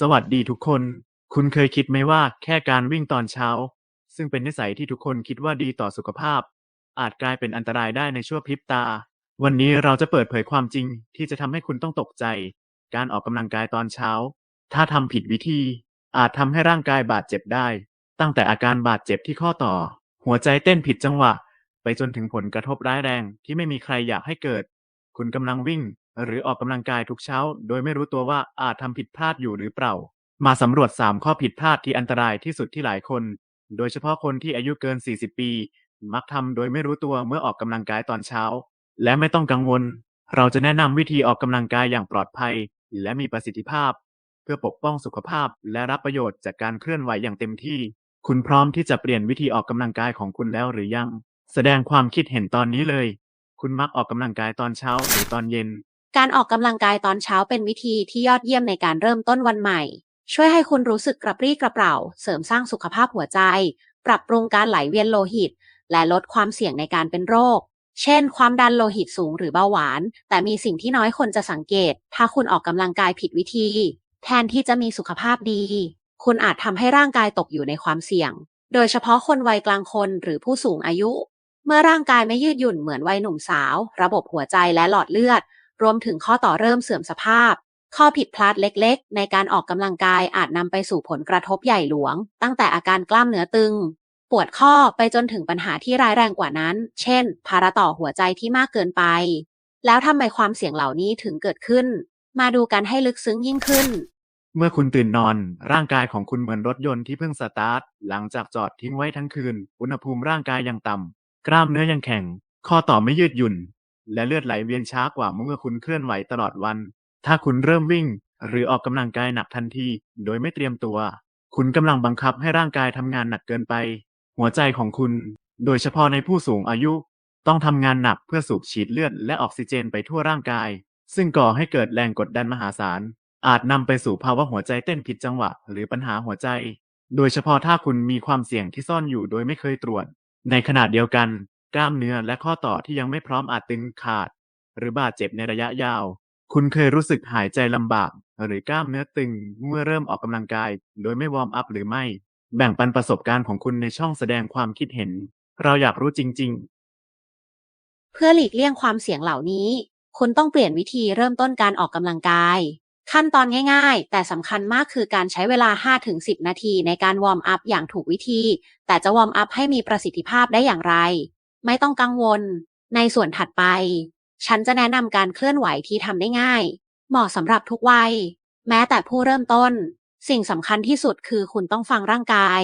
สวัสดีทุกคน คุณเคยคิดไหมว่าแค่การวิ่งตอนเช้า ซึ่งเป็นนิสัยที่ทุกคนคิดว่าดีต่อสุขภาพ อาจกลายเป็นอันตรายได้ในชั่วพริบตา วันนี้เราจะเปิดเผยความจริงที่จะทำให้คุณต้องตกใจ การออกกำลังกายตอนเช้า ถ้าทำผิดวิธี อาจทำให้ร่างกายบาดเจ็บได้ ตั้งแต่อาการบาดเจ็บที่ข้อต่อ หัวใจเต้นผิดจังหวะ ไปจนถึงผลกระทบร้ายแรงที่ไม่มีใครอยากให้เกิด คุณกำลังวิ่ง หรือออกกำลังกายทุกเช้า โดยไม่รู้ตัวว่าอาจทำผิดพลาดอยู่หรือเปล่า มาสำรวจ 3 ข้อผิดพลาดที่อันตรายที่สุดที่หลายคน โดยเฉพาะคนที่อายุเกิน 40 ปี มักทำโดยไม่รู้ตัวเมื่อออกกำลังกายตอนเช้า และไม่ต้องกังวล เราจะแนะนำวิธีออกกำลังกายอย่างปลอดภัย และมีประสิทธิภาพ เพื่อปกป้องสุขภาพ และรับประโยชน์จากการเคลื่อนไหวอย่างเต็มที่ คุณพร้อมที่จะเปลี่ยนวิธีออกกำลังกายของคุณแล้วหรือยัง แสดงความคิดเห็นตอนนี้เลย คุณมักออกกำลังกายตอนเช้าหรือตอนเย็น การออกกำลังกายตอนเช้าเป็นวิธีที่ยอดเยี่ยมในการเริ่มต้นวันใหม่ ช่วยให้คุณรู้สึกกระปรี้กระเปร่า เสริมสร้างสุขภาพหัวใจ ปรับปรุงการไหลเวียนโลหิต และลดความเสี่ยงในการเป็นโรค เช่น ความดันโลหิตสูงหรือเบาหวาน แต่มีสิ่งที่น้อยคนจะสังเกต ถ้าคุณออกกำลังกายผิดวิธี แทนที่จะมีสุขภาพดี คุณอาจทำให้ร่างกายตกอยู่ในความเสี่ยง โดยเฉพาะคนวัยกลางคนหรือผู้สูงอายุ เมื่อร่างกายไม่ยืดหยุ่นเหมือนวัยหนุ่มสาว ระบบหัวใจและหลอดเลือด รวมถึงข้อต่อเริ่มเสื่อมสภาพ ข้อผิดพลาดเล็กๆ ในการออกกำลังกายอาจนำไปสู่ผลกระทบใหญ่หลวง ตั้งแต่อาการกล้ามเนื้อตึง ปวดข้อไปจนถึงปัญหาที่ร้ายแรงกว่านั้น เช่น ภาระต่อหัวใจที่มากเกินไป แล้วทำไมความเสี่ยงเหล่านี้ถึงเกิดขึ้น มาดูกันให้ลึกซึ้งยิ่งขึ้นเมื่อคุณตื่นนอน ร่างกายของคุณเหมือนรถยนต์ที่เพิ่งสตาร์ท หลังจากจอดทิ้งไว้ทั้งคืน อุณหภูมิร่างกายยังต่ำ กล้ามเนื้อยังแข็ง ข้อต่อไม่ยืดหยุ่น และเลือดไหลเวียนช้ากว่าเมื่อคุณเคลื่อนไหวตลอดวัน ถ้าคุณเริ่มวิ่ง หรือออกกำลังกายหนักทันที โดยไม่เตรียมตัว คุณกำลังบังคับให้ร่างกายทำงานหนักเกินไป หัวใจของคุณ โดยเฉพาะในผู้สูงอายุ ต้องทำงานหนักเพื่อสูบฉีดเลือดและออกซิเจนไปทั่วร่างกาย ซึ่งก่อให้เกิดแรงกดดันมหาศาล อาจนำไปสู่ภาวะหัวใจเต้นผิดจังหวะ หรือปัญหาหัวใจ โดยเฉพาะถ้าคุณมีความเสี่ยงที่ซ่อนอยู่โดยไม่เคยตรวจ ในขณะเดียวกัน กล้ามเนื้อและข้อต่อที่ยังไม่พร้อมอาจตึงขาด หรือบาดเจ็บในระยะยาว คุณเคยรู้สึกหายใจลำบาก หรือกล้ามเนื้อตึงเมื่อเริ่มออกกำลังกาย โดยไม่วอร์มอัพหรือไม่ แบ่งปันประสบการณ์ของคุณในช่องแสดงความคิดเห็น เราอยากรู้จริง ๆ เพื่อหลีกเลี่ยงความเสี่ยงเหล่านี้ คุณต้องเปลี่ยนวิธีเริ่มต้นการออกกำลังกาย ขั้นตอนง่ายๆ แต่สำคัญมากคือการใช้เวลา 5-10 นาทีในการวอร์มอัพอย่างถูกวิธี แต่จะวอร์มอัพให้มีประสิทธิภาพได้อย่างไร ไม่ต้องกังวล ในส่วนถัดไป ฉันจะแนะนำการเคลื่อนไหวที่ทำได้ง่าย เหมาะสำหรับทุกวัย แม้แต่ผู้เริ่มต้น สิ่งสำคัญที่สุดคือคุณต้องฟังร่างกาย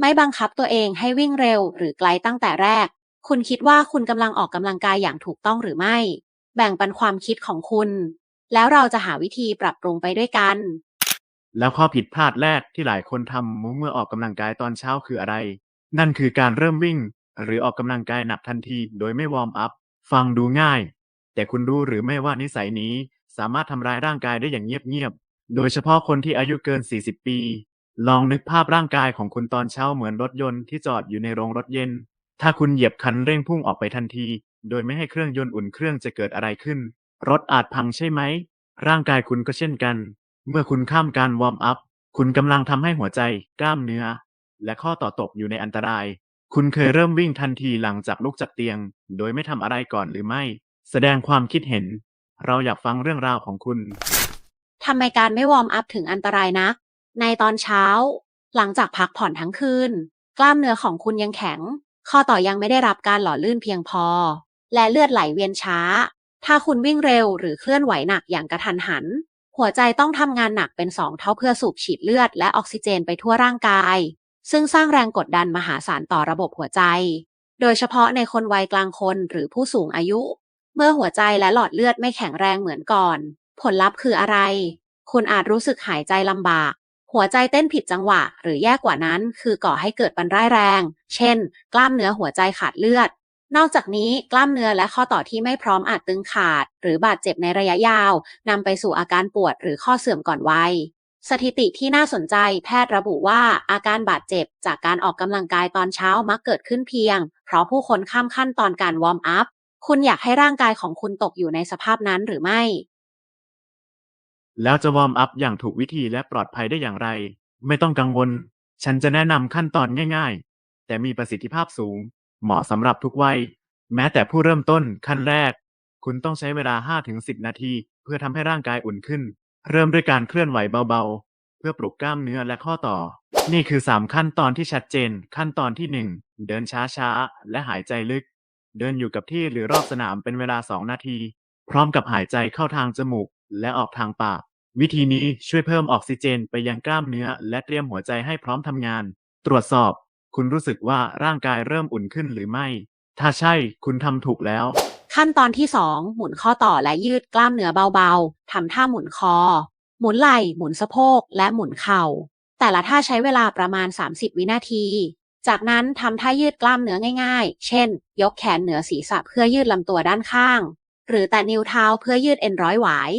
ไม่บังคับตัวเองให้วิ่งเร็วหรือไกลตั้งแต่แรก คุณคิดว่าคุณกำลังออกกำลังกายอย่างถูกต้องหรือไม่ แบ่งปันความคิดของคุณ แล้วเราจะหาวิธีปรับปรุงไปด้วยกัน แล้วข้อผิดพลาดแรกที่หลายคนทำเมื่อออกกำลังกายตอนเช้าคืออะไร นั่นคือการเริ่มวิ่ง หรือออกกำลังกายหนักทันทีโดยไม่วอร์มอัพ ฟังดูง่าย แต่คุณรู้หรือไม่ว่านิสัยนี้สามารถทำร้ายร่างกายได้อย่างเงียบๆ โดยเฉพาะคนที่อายุเกิน 40 ปี ลองนึกภาพร่างกายของคุณตอนเช้าเหมือนรถยนต์ที่จอดอยู่ในโรงรถเย็น ถ้าคุณเหยียบคันเร่งพุ่งออกไปทันที โดยไม่ให้เครื่องยนต์อุ่นเครื่องจะเกิดอะไรขึ้น รถอาจพังใช่ไหม ร่างกายคุณก็เช่นกัน เมื่อคุณข้ามการวอร์มอัพ คุณกำลังทำให้หัวใจ กล้ามเนื้อ และข้อต่อตกอยู่ในอันตราย คุณเคยเริ่มวิ่งทันทีหลังจากลุกจากเตียง โดยไม่ทำอะไรก่อนหรือไม่ แสดงความคิดเห็น เราอยากฟังเรื่องราวของคุณ ทำไมการไม่วอร์มอัพถึงอันตรายนักในตอนเช้า หลังจากพักผ่อนทั้งคืน กล้ามเนื้อของคุณยังแข็ง ข้อต่อยังไม่ได้รับการหล่อลื่นเพียงพอ และเลือดไหลเวียนช้า ถ้าคุณวิ่งเร็วหรือเคลื่อนไหวหนักอย่างกระทันหัน หัวใจต้องทำงานหนักเป็นสองเท่าเพื่อสูบฉีดเลือดและออกซิเจนไปทั่วร่างกาย ซึ่งสร้างแรงกดดันมหาศาลต่อระบบหัวใจ โดยเฉพาะในคนวัยกลางคนหรือผู้สูงอายุ เมื่อหัวใจและหลอดเลือดไม่แข็งแรงเหมือนก่อน ผลลัพธ์คืออะไร คุณอาจรู้สึกหายใจลำบาก หัวใจเต้นผิดจังหวะ หรือแย่กว่านั้น คือก่อให้เกิดปัญร้ายแรง เช่น กล้ามเนื้อหัวใจขาดเลือด นอกจากนี้กล้ามเนื้อและข้อต่อที่ไม่พร้อมอาจตึงขาด หรือ บาดเจ็บในระยะยาวนำไปสู่อาการปวดหรือข้อเสื่อมก่อนวัย สถิติที่น่าสนใจแพทย์ระบุว่าอาการบาดเจ็บจากการออกกำลังกายตอนเช้ามักเกิดขึ้นเพียง เพราะผู้คนข้ามขั้นตอนการวอร์มอัพ คุณอยากให้ร่างกายของคุณตกอยู่ในสภาพนั้นหรือไม่ แล้วจะวอร์มอัพอย่างถูกวิธีและปลอดภัยได้อย่างไร ไม่ต้องกังวล ฉันจะแนะนำขั้นตอนง่าย ๆ แต่มีประสิทธิภาพสูง เหมาะสำหรับทุกวัย แม้แต่ผู้เริ่มต้นขั้นแรก คุณต้องใช้เวลา 5-10 นาที เพื่อทำให้ร่างกายอุ่นขึ้น เริ่มด้วยการเคลื่อนไหวเบาๆ เพื่อปลุกกล้ามเนื้อและข้อต่อ นี่คือ 3 ขั้นตอนที่ชัดเจน ขั้นตอนที่ 1 เดินช้าๆ และหายใจลึก เดินอยู่กับที่หรือรอบสนามเป็นเวลา 2 นาที พร้อมกับหายใจเข้าทางจมูก และออกทางปาก วิธีนี้ช่วยเพิ่มออกซิเจนไปยังกล้ามเนื้อ และเตรียมหัวใจให้พร้อมทำงาน ตรวจสอบ คุณรู้สึกว่าร่างกายเริ่มอุ่นขึ้นหรือไม่ ถ้าใช่ คุณทำถูกแล้ว ขั้นตอนที่ 2 หมุนข้อต่อและยืดกล้ามเนื้อเบาๆ ทำท่าหมุนคอ หมุนไหล่ หมุนสะโพก และหมุนเข่า แต่ละท่าใช้เวลาประมาณ 30 วินาที จากนั้นทำท่ายืดกล้ามเนื้อง่ายๆ เช่น ยกแขนเหนือศีรษะเพื่อยืดลำตัวด้านข้าง หรือแตะนิ้วเท้าเพื่อยืดเอ็นร้อยหวาย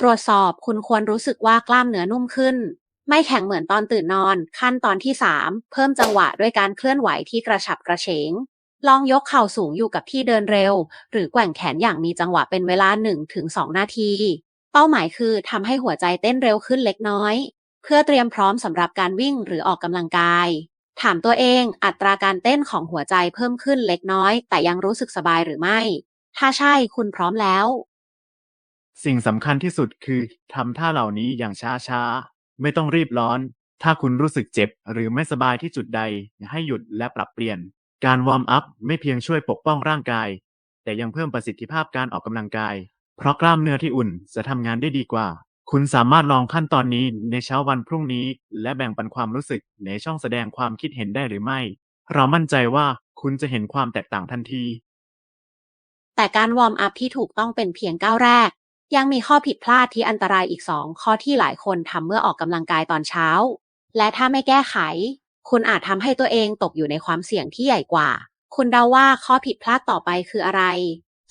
ตรวจสอบคุณควรรู้สึกว่ากล้ามเนื้อนุ่มขึ้น ไม่แข็งเหมือนตอนตื่นนอน ขั้นตอนที่ 3 เพิ่มจังหวะด้วยการเคลื่อนไหวที่กระฉับกระเฉง ลองยกเข่าสูงอยู่กับที่เดินเร็ว หรือแกว่งแขนอย่างมีจังหวะเป็นเวลา 1-2 นาที เป้าหมายคือทำให้หัวใจเต้นเร็วขึ้นเล็กน้อย เพื่อเตรียมพร้อมสำหรับการวิ่งหรือออกกำลังกาย ถามตัวเองอัตราการเต้นของหัวใจเพิ่มขึ้นเล็กน้อย แต่ยังรู้สึกสบายหรือไม่ ถ้าใช่คุณพร้อมแล้ว สิ่งสำคัญที่สุดคือทำท่าเหล่านี้อย่างช้าๆ ไม่ต้องรีบร้อน ถ้าคุณรู้สึกเจ็บหรือไม่สบายที่จุดใดให้หยุดและปรับเปลี่ยน การวอร์มอัพไม่เพียงช่วยปกป้องร่างกาย แต่ยังเพิ่มประสิทธิภาพการออกกำลังกาย เพราะกล้ามเนื้อที่อุ่นจะทำงานได้ดีกว่า คุณสามารถลองขั้นตอนนี้ในเช้าวันพรุ่งนี้ และแบ่งปันความรู้สึกในช่องแสดงความคิดเห็นได้หรือไม่ เรามั่นใจว่าคุณจะเห็นความแตกต่างทันที แต่การวอร์มอัพที่ถูกต้องเป็นเพียงก้าวแรก ยังมีข้อผิดพลาดที่อันตรายอีก2ข้อที่หลายคนทำเมื่อออกกำลังกายตอนเช้า และถ้าไม่แก้ไข คุณอาจทำให้ตัวเองตกอยู่ในความเสี่ยงที่ใหญ่กว่า คุณเดาว่าข้อผิดพลาดต่อไปคืออะไร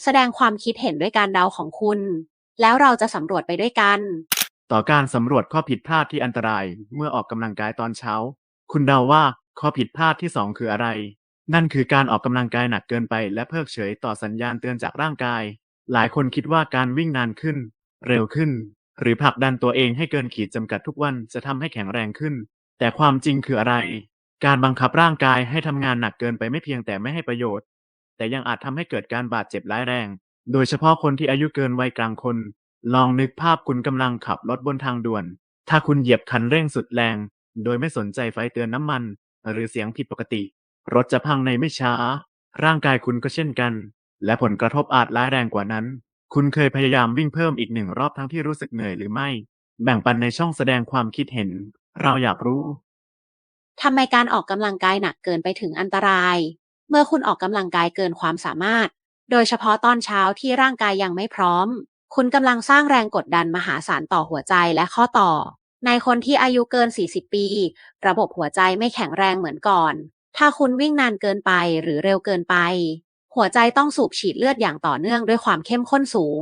แสดงความคิดเห็นด้วยการเดาของคุณ แล้วเราจะสำรวจไปด้วยกัน ต่อการสำรวจข้อผิดพลาดที่อันตรายเมื่อออกกำลังกายตอนเช้า คุณเดาว่าข้อผิดพลาดที่สองคืออะไร นั่นคือการออกกำลังกายหนักเกินไป และเพิกเฉยต่อสัญญาณเตือนจากร่างกาย หลายคนคิดว่าการวิ่งนานขึ้น เร็วขึ้น หรือผลักดันตัวเองให้เกินขีดจำกัดทุกวันจะทำให้แข็งแรงขึ้น แต่ความจริงคืออะไร การบังคับร่างกายให้ทำงานหนักเกินไปไม่เพียงแต่ไม่ให้ประโยชน์ แต่ยังอาจทำให้เกิดการบาดเจ็บร้ายแรง โดยเฉพาะคนที่อายุเกินวัยกลางคน ลองนึกภาพคุณกำลังขับรถบนทางด่วน ถ้าคุณเหยียบคันเร่งสุดแรง โดยไม่สนใจไฟเตือนน้ำมัน หรือเสียงผิดปกติ รถจะพังในไม่ช้า ร่างกายคุณก็เช่นกัน และผลกระทบอาจร้ายแรงกว่านั้น คุณเคยพยายามวิ่งเพิ่มอีกหนึ่งรอบทั้งที่รู้สึกเหนื่อยหรือไม่ แบ่งปันในช่องแสดงความคิดเห็น เราอยากรู้ ทำไมการออกกำลังกายหนักเกินไปถึงอันตราย เมื่อคุณออกกำลังกายเกินความสามารถ โดยเฉพาะตอนเช้าที่ร่างกายยังไม่พร้อม คุณกำลังสร้างแรงกดดันมหาศาลต่อหัวใจและข้อต่อ ในคนที่อายุเกิน 40 ปี ระบบหัวใจไม่แข็งแรงเหมือนก่อน ถ้าคุณวิ่งนานเกินไปหรือเร็วเกินไป หัวใจต้องสูบฉีดเลือดอย่างต่อเนื่องด้วยความเข้มข้นสูง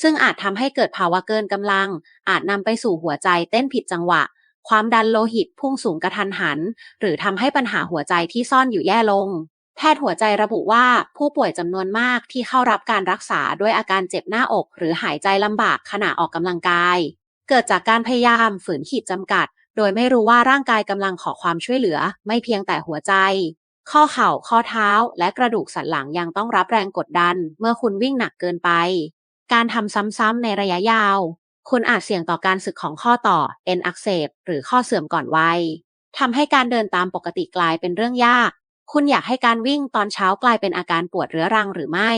ซึ่งอาจทำให้เกิดภาวะเกินกำลัง อาจนำไปสู่หัวใจเต้นผิดจังหวะ ความดันโลหิตพุ่งสูงกระทันหัน หรือทำให้ปัญหาหัวใจที่ซ่อนอยู่แย่ลง แพทย์หัวใจระบุว่าผู้ป่วยจำนวนมากที่เข้ารับการรักษาด้วยอาการเจ็บหน้าอก หรือหายใจลำบากขณะออกกำลังกาย เกิดจากการพยายามฝืนขีดจำกัด โดยไม่รู้ว่าร่างกายกำลังขอความช่วยเหลือ ไม่เพียงแต่หัวใจ ข้อเข่า ข้อเท้า และกระดูกสันหลังยังต้องรับแรงกดดัน เมื่อคุณวิ่งหนักเกินไป การทำซ้ำๆในระยะยาว คุณอาจเสี่ยงต่อการสึกของข้อต่อเอ็นอักเสบหรือข้อเสื่อมก่อนวัยทำให้การเดินตามปกติกลายเป็นเรื่องยาก คุณอยากให้การวิ่งตอนเช้ากลายเป็นอาการปวดเรื้อรังหรือไม่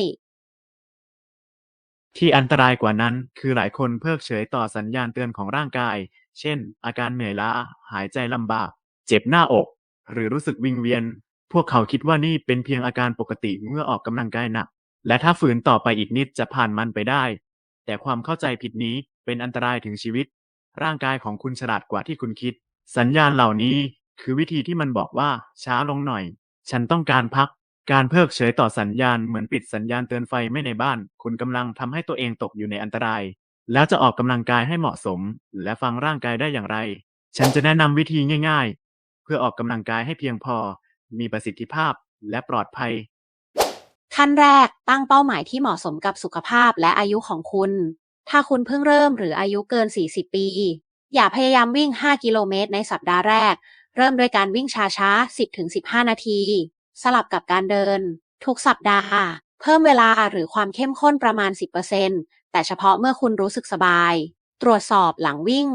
ที่อันตรายกว่านั้นคือหลายคนเพิกเฉยต่อสัญญาณเตือนของร่างกาย เช่น อาการเหนื่อยล้า หายใจลำบาก เจ็บหน้าอก หรือรู้สึกวิงเวียน พวกเขาคิดว่านี่เป็นเพียงอาการปกติเมื่อออกกำลังกายหนัก และถ้าฝืนต่อไปอีกนิดจะผ่านมันไปได้ แต่ความเข้าใจผิดนี้ เป็นอันตรายถึงชีวิต ร่างกายของคุณฉลาดกว่าที่คุณคิด สัญญาณเหล่านี้คือวิธีที่มันบอกว่าช้าลงหน่อย ฉันต้องการพัก การเพิกเฉยต่อสัญญาณเหมือนปิดสัญญาณเตือนไฟไม่ในบ้าน คุณกำลังทำให้ตัวเองตกอยู่ในอันตราย แล้วจะออกกำลังกายให้เหมาะสม และฟังร่างกายได้อย่างไร ฉันจะแนะนำวิธีง่าย ๆ เพื่อออกกำลังกายให้เพียงพอ มีประสิทธิภาพและปลอดภัย ขั้นแรกตั้งเป้าหมายที่เหมาะสมกับสุขภาพและอายุของคุณ ถ้าคุณเพิ่งเริ่มหรืออายุเกิน 40 ปี อย่าพยายามวิ่ง 5 กิโลเมตรในสัปดาห์แรก เริ่มด้วยการวิ่งช้าๆ 10-15 นาที สลับกับการเดิน ทุกสัปดาห์ เพิ่มเวลาหรือความเข้มข้นประมาณ 10%แต่เฉพาะเมื่อคุณรู้สึกสบาย ตรวจสอบหลังวิ่ง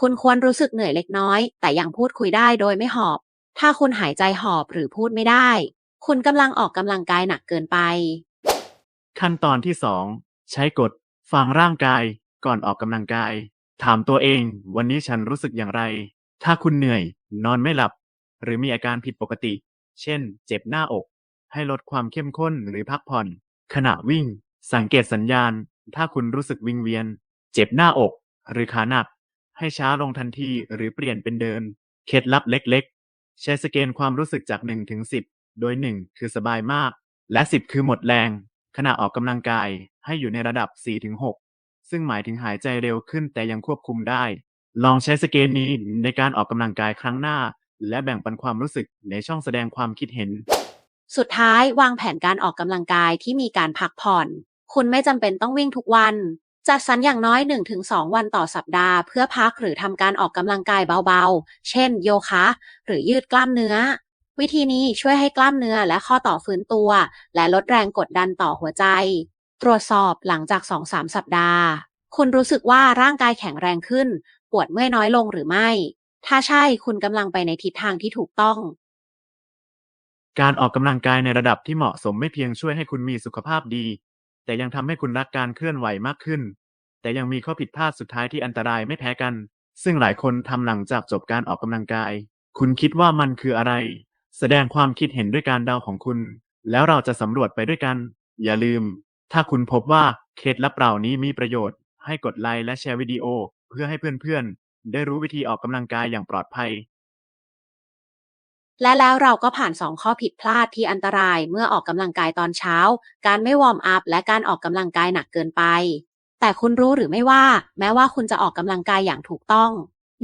คุณควรรู้สึกเหนื่อยเล็กน้อย แต่ยังพูดคุยได้โดยไม่หอบ ถ้าคุณหายใจหอบหรือพูดไม่ได้ คุณกำลังออกกำลังกายหนักเกินไป ขั้นตอนที่สองใช้กฎ ฟังร่างกายก่อนออกกำลังกาย ถามตัวเอง วันนี้ฉันรู้สึกอย่างไร ถ้าคุณเหนื่อย นอนไม่หลับ หรือมีอาการผิดปกติ เช่น เจ็บหน้าอก ให้ลดความเข้มข้นหรือพักผ่อน ขณะวิ่ง สังเกตสัญญาณ ถ้าคุณรู้สึกวิงเวียน เจ็บหน้าอก หรือขาหนัก ให้ช้าลงทันทีหรือเปลี่ยนเป็นเดิน เคล็ดลับเล็กๆ ใช้สเกนความรู้สึกจาก1ถึง10 โดย 1 คือสบายมาก และ 10 คือหมดแรง ขณะออกกำลังกายให้อยู่ในระดับ 4-6 ซึ่งหมายถึงหายใจเร็วขึ้นแต่ยังควบคุมได้ ลองใช้สเกลนี้ในการออกกำลังกายครั้งหน้า และแบ่งปันความรู้สึกในช่องแสดงความคิดเห็น สุดท้ายวางแผนการออกกำลังกายที่มีการพักผ่อน คุณไม่จำเป็นต้องวิ่งทุกวัน จัดสรรอย่างน้อย 1-2 วันต่อสัปดาห์ เพื่อพักหรือทำการออกกำลังกายเบาๆ เช่น โยคะ หรือยืดกล้ามเนื้อ วิธีนี้ช่วยให้กล้ามเนื้อและข้อต่อฟื้นตัว และลดแรงกดดันต่อหัวใจ ตรวจสอบหลังจาก 2-3 สัปดาห์ คุณรู้สึกว่าร่างกายแข็งแรงขึ้น ปวดเมื่อยน้อยลงหรือไม่ ถ้าใช่คุณกำลังไปในทิศทางที่ถูกต้อง การออกกำลังกายในระดับที่เหมาะสมไม่เพียงช่วยให้คุณมีสุขภาพดี แต่ยังทำให้คุณรักการเคลื่อนไหวมากขึ้น แต่ยังมีข้อผิดพลาดสุดท้ายที่อันตรายไม่แพ้กัน ซึ่งหลายคนทำหลังจากจบการออกกำลังกาย คุณคิดว่ามันคืออะไร แสดงความคิดเห็นด้วยการเดาของคุณ แล้วเราจะสำรวจไปด้วยกัน อย่าลืม ถ้าคุณพบว่าเคล็ดลับเหล่านี้มีประโยชน์ ให้กดไลค์และแชร์วิดีโอ เพื่อให้เพื่อนๆ ได้รู้วิธีออกกำลังกายอย่างปลอดภัย และแล้วเราก็ผ่าน 2 ข้อผิดพลาดที่อันตรายเมื่อออกกำลังกายตอนเช้า การไม่วอร์มอัพและการออกกำลังกายหนักเกินไป แต่คุณรู้หรือไม่ว่า แม้ว่าคุณจะออกกำลังกายอย่างถูกต้อง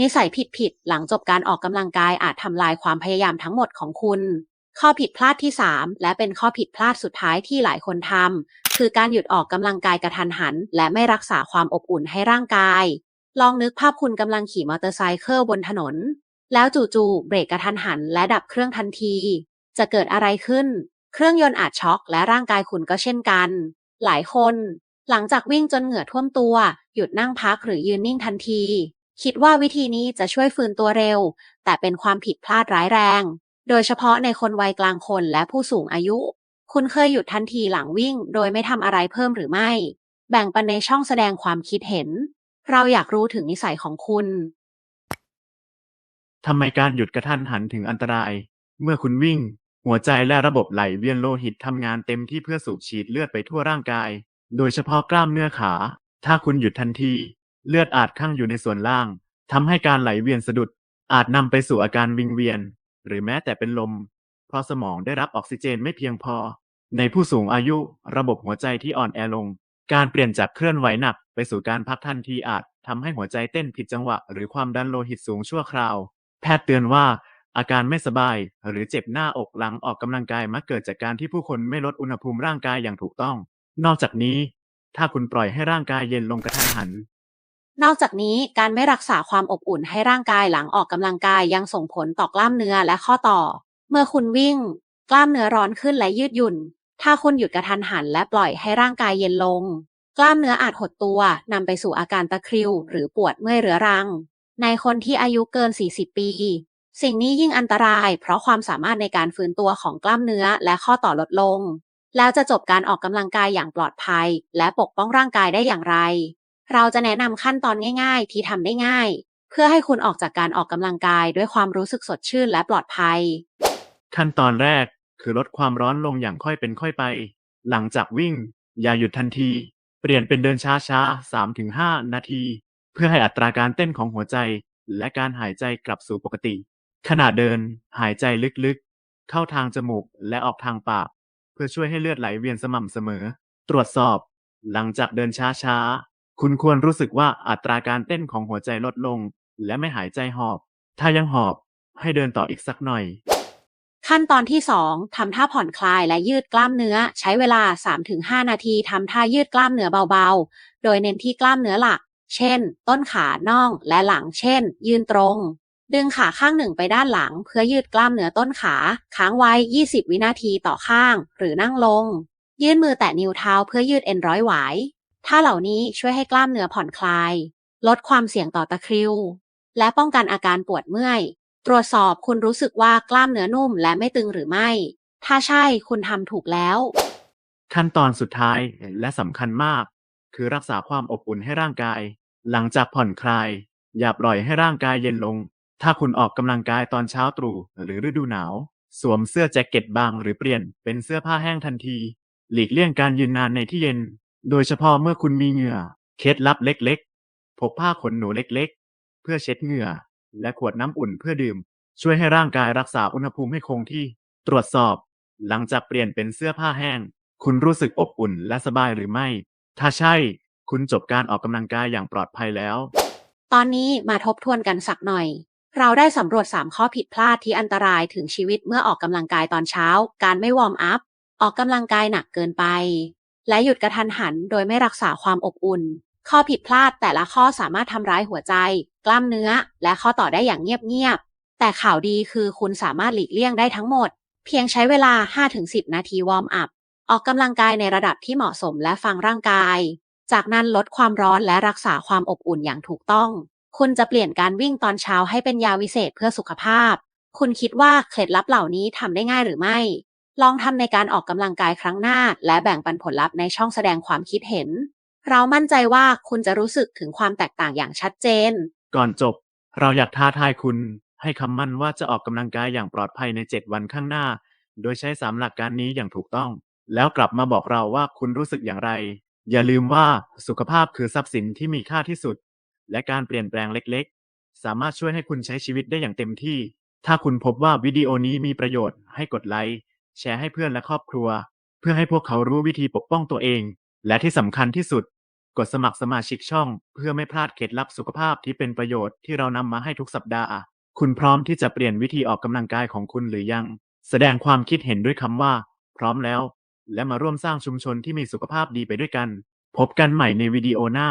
นิสัยผิดๆหลังจบการออกกำลังกายอาจทำลายความพยายามทั้งหมดของคุณ ข้อผิดพลาดที่ 3 และเป็นข้อผิดพลาดสุดท้ายที่หลายคนทำคือการหยุดออกกำลังกายกระทันหัน และไม่รักษาความอบอุ่นให้ร่างกาย ลองนึกภาพคุณกำลังขี่มอเตอร์ไซค์บนถนน แล้วจู่ๆเบรกกระทันหัน และดับเครื่องทันที จะเกิดอะไรขึ้น เครื่องยนต์อาจช็อกและร่างกายคุณก็เช่นกัน หลายคน หลังจากวิ่งจนเหงื่อท่วมตัว หยุดนั่งพักหรือยืนนิ่งทันที คิดว่าวิธีนี้จะช่วยฟื้นตัวเร็ว แต่เป็นความผิดพลาดร้ายแรง โดยเฉพาะในคนวัยกลางคนและผู้สูงอายุ คุณเคยหยุดทันทีหลังวิ่ง โดยไม่ทำอะไรเพิ่มหรือไม่ แบ่งปันในช่องแสดงความคิดเห็น เราอยากรู้ถึงนิสัยของคุณ ทำไมการหยุดกระทันหันถึงอันตราย เมื่อคุณวิ่ง หัวใจและระบบไหลเวียนโลหิตทำงานเต็มที่เพื่อสูบฉีดเลือดไปทั่วร่างกาย โดยเฉพาะกล้ามเนื้อขา ถ้าคุณหยุดทันที เลือดอาจข้างอยู่ในส่วนล่างทำให้การไหลเวียนสะดุด อาจนำไปสู่อาการวิงเวียน หรือแม้แต่เป็นลม เพราะสมองได้รับออกซิเจนไม่เพียงพอ ในผู้สูงอายุระบบหัวใจที่อ่อนแอลง การเปลี่ยนจากเคลื่อนไหวหนักไปสู่การพักทันทีอาจทำให้หัวใจเต้นผิดจังหวะ หรือความดันโลหิตสูงชั่วคราว แพทย์เตือนว่าอาการไม่สบายหรือเจ็บหน้าอกหลังออกกำลังกายมักเกิดจากการที่ผู้คนไม่ลดอุณหภูมิร่างกายอย่างถูกต้อง นอกจากนี้ ถ้าคุณปล่อยให้ร่างกายเย็นลงกระทันหัน นอกจากนี้การไม่รักษาความอบอุ่นให้ร่างกายหลังออกกำลังกายยังส่งผลต่อกล้ามเนื้อและข้อต่อ เมื่อคุณวิ่ง กล้ามเนื้อร้อนขึ้นและยืดหยุ่น ถ้าคุณหยุดกระทันหันและปล่อยให้ร่างกายเย็นลง กล้ามเนื้ออาจหดตัวนำไปสู่อาการตะคริว หรือปวดเมื่อยเรื้อรัง ในคนที่อายุเกิน 40 ปี สิ่งนี้ยิ่งอันตราย เพราะความสามารถในการฟื้นตัวของกล้ามเนื้อและข้อต่อลดลง แล้วจะจบการออกกำลังกายอย่างปลอดภัย และปกป้องร่างกายได้อย่างไร เราจะแนะนำขั้นตอนง่ายๆ ที่ทำได้ง่าย เพื่อให้คุณออกจากการออกกำลังกายด้วยความรู้สึกสดชื่นและปลอดภัย ขั้นตอนแรกคือลดความร้อนลงอย่างค่อยเป็นค่อยไป หลังจากวิ่ง อย่าหยุดทันที เปลี่ยนเป็นเดินช้าๆ 3-5 นาที เพื่อให้อัตราการเต้นของหัวใจ และการหายใจกลับสู่ปกติ ขณะเดินหายใจลึกๆ เข้าทางจมูกและออกทางปาก เพื่อช่วยให้เลือดไหลเวียนสม่ำเสมอ ตรวจสอบ หลังจากเดินช้าๆ คุณควรรู้สึกว่าอัตราการเต้นของหัวใจลดลง และไม่หายใจหอบ ถ้ายังหอบให้เดินต่ออีกสักหน่อย ขั้นตอนที่ 2 ทำท่าผ่อนคลายและยืดกล้ามเนื้อ ใช้เวลา 3-5 นาทีทำท่ายืดกล้ามเนื้อเบาๆ โดยเน้นที่กล้ามเนื้อหลัก เช่น ต้นขาน่องและหลัง เช่น ยืนตรง ดึงขาข้างหนึ่งไปด้านหลัง เพื่อยืดกล้ามเนื้อต้นขา ค้างไว้ 20 วินาทีต่อข้าง หรือนั่งลง ยื่นมือแตะนิ้วเท้าเพื่อยืดเอ็นร้อยหวาย ท่าเหล่านี้ช่วยให้กล้ามเนื้อผ่อนคลาย ลดความเสี่ยงต่อตะคริว และป้องกันอาการปวดเมื่อย ตรวจสอบคุณรู้สึกว่ากล้ามเนื้อนุ่มและไม่ตึงหรือไม่ ถ้าใช่คุณทำถูกแล้ว ขั้นตอนสุดท้ายและสำคัญมาก คือรักษาความอบอุ่นให้ร่างกาย หลังจากผ่อนคลาย อย่าปล่อยให้ร่างกายเย็นลง ถ้าคุณออกกำลังกายตอนเช้าตรู่หรือฤดูหนาว สวมเสื้อแจ็คเก็ตบางหรือเปลี่ยนเป็นเสื้อผ้าแห้งทันที หลีกเลี่ยงการยืนนานในที่เย็น โดยเฉพาะเมื่อคุณมีเหงื่อ เคล็ดลับเล็กๆ พกผ้าขนหนูเล็กๆ เพื่อเช็ดเหงื่อ และขวดน้ำอุ่นเพื่อดื่ม ช่วยให้ร่างกายรักษาอุณหภูมิให้คงที่ ตรวจสอบ หลังจากเปลี่ยนเป็นเสื้อผ้าแห้ง คุณรู้สึกอบอุ่นและสบายหรือไม่ ถ้าใช่ คุณจบการออกกำลังกายอย่างปลอดภัยแล้ว ตอนนี้มาทบทวนกันสักหน่อย เราได้สำรวจ 3 ข้อผิดพลาดที่อันตรายถึงชีวิตเมื่อออกกำลังกายตอนเช้า การไม่วอร์มอัพ ออกกำลังกายหนักเกินไป และหยุดกระทันหันโดยไม่รักษาความอบอุ่น ข้อผิดพลาดแต่ละข้อสามารถทำร้ายหัวใจ กล้ามเนื้อ และข้อต่อได้อย่างเงียบๆ แต่ข่าวดีคือคุณสามารถหลีกเลี่ยงได้ทั้งหมด เพียงใช้เวลา 5-10 นาทีวอร์มอัพ ออกกำลังกายในระดับที่เหมาะสมและฟังร่างกาย จากนั้นลดความร้อนและรักษาความอบอุ่นอย่างถูกต้อง คุณจะเปลี่ยนการวิ่งตอนเช้าให้เป็นยาวิเศษเพื่อสุขภาพ คุณคิดว่าเคล็ดลับเหล่านี้ทำได้ง่ายหรือไม่ ลองทำในการออกกำลังกายครั้งหน้า และแบ่งปันผลลัพธ์ในช่องแสดงความคิดเห็น เรามั่นใจว่าคุณจะรู้สึกถึงความแตกต่างอย่างชัดเจน ก่อนจบ เราอยากท้าทายคุณ ให้คำมั่นว่าจะออกกำลังกายอย่างปลอดภัยใน 7 วันข้างหน้า โดยใช้สามหลักการนี้อย่างถูกต้อง แล้วกลับมาบอกเราว่าคุณรู้สึกอย่างไร อย่าลืมว่าสุขภาพคือทรัพย์สินที่มีค่าที่สุด และการเปลี่ยนแปลงเล็กๆ สามารถช่วยให้คุณใช้ชีวิตได้อย่างเต็มที่ ถ้าคุณพบว่าวิดีโอนี้มีประโยชน์ให้กดไลค์ แชร์ให้เพื่อนและครอบครัว เพื่อให้พวกเขารู้วิธีปกป้องตัวเอง และที่สำคัญที่สุด กดสมัครสมาชิกช่อง เพื่อไม่พลาดเคล็ดลับสุขภาพที่เป็นประโยชน์ที่เรานำมาให้ทุกสัปดาห์ คุณพร้อมที่จะเปลี่ยนวิธีออกกำลังกายของคุณหรือยัง แสดงความคิดเห็นด้วยคำว่า พร้อมแล้ว และมาร่วมสร้างชุมชนที่มีสุขภาพดีไปด้วยกัน พบกันใหม่ในวิดีโอหน้า